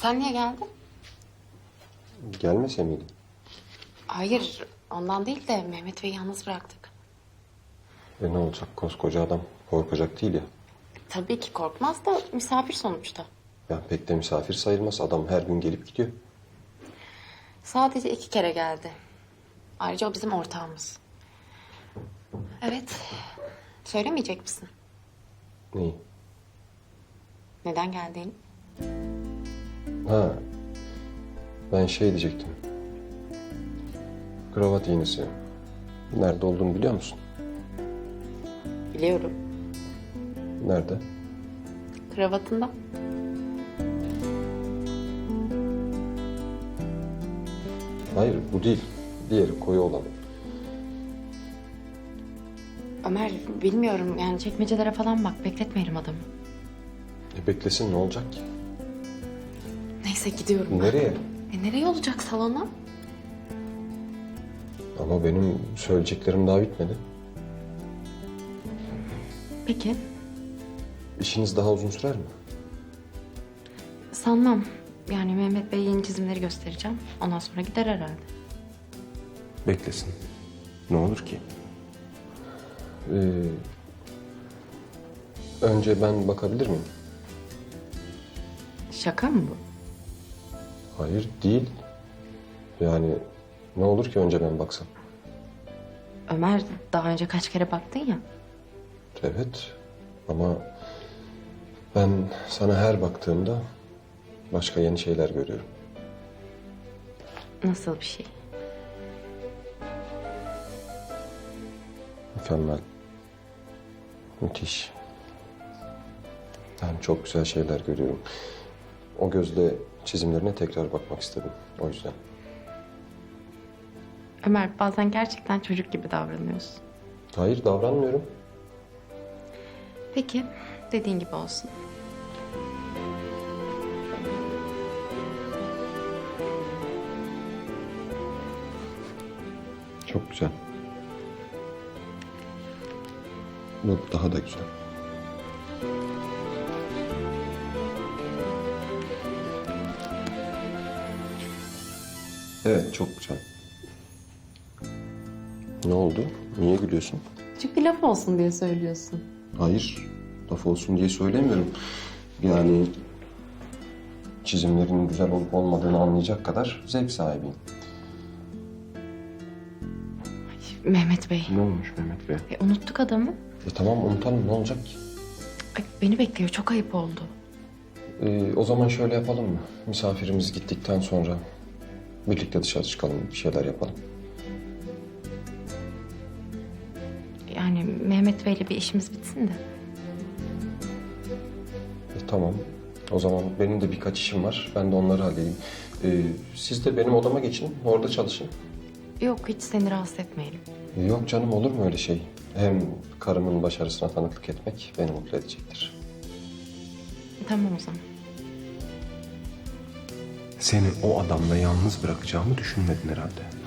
Sen niye geldin? Gelmese miydi? Hayır, ondan değil de Mehmet Bey'i yalnız bıraktık. E ne olacak koskoca adam korkacak değil ya. Tabii ki korkmaz da misafir sonuçta. Ya pek de misafir sayılmaz adam her gün gelip gidiyor. Sadece iki kere geldi. Ayrıca o bizim ortağımız. Evet, söylemeyecek misin? Neyi? Neden geldiğini? Ha ben şey diyecektim. Kravat iğnesi. Nerede olduğunu biliyor musun? Biliyorum. Nerede? Kravatında. Hayır bu değil. Diğeri koyu olan. Ömer, bilmiyorum yani çekmecelere falan bak. Bekletmeyelim adamı. E beklesin ne olacak ki? Neyse gidiyorum ben. Nereye? E nereye olacak salona? Ama benim söyleyeceklerim daha bitmedi. Peki, İşiniz daha uzun sürer mi? sanmam. Yani Mehmet Bey yeni çizimleri göstereceğim. Ondan sonra gider herhalde. Beklesin. Ne olur ki? Ee, önce ben bakabilir miyim? Şaka mı bu? Hayır değil. Yani ne olur ki önce ben baksam? Ömer daha önce kaç kere baktın ya. Evet ama ben sana her baktığımda başka yeni şeyler görüyorum. Nasıl bir şey? Mükemmel. Müthiş. Ben çok güzel şeyler görüyorum. O gözle çizimlerine tekrar bakmak istedim. O yüzden. Ömer bazen gerçekten çocuk gibi davranıyorsun. Hayır davranmıyorum. Peki dediğin gibi olsun. Çok güzel. Bu daha da güzel. Evet, çok güzel. Ne oldu? Niye gülüyorsun? Çünkü laf olsun diye söylüyorsun. Hayır, laf olsun diye söylemiyorum. Yani çizimlerin güzel olup olmadığını anlayacak kadar zevk sahibiyim. Mehmet Bey. Ne olmuş Mehmet Bey? E, unuttuk adamı. E tamam unutalım ne olacak ki? Ay, beni bekliyor çok ayıp oldu. Ee, o zaman şöyle yapalım mı? Misafirimiz gittikten sonra birlikte dışarı çıkalım, bir şeyler yapalım. Yani Mehmet Bey'le bir işimiz bitsin de. E, tamam. O zaman benim de birkaç işim var. Ben de onları halledeyim. Ee, siz de benim odama geçin, orada çalışın. Yok hiç seni rahatsız etmeyelim. E, yok canım olur mu öyle şey? Hem karımın başarısına tanıklık etmek beni mutlu edecektir. Tamam o zaman. Seni o adamla yalnız bırakacağımı düşünmedin herhalde.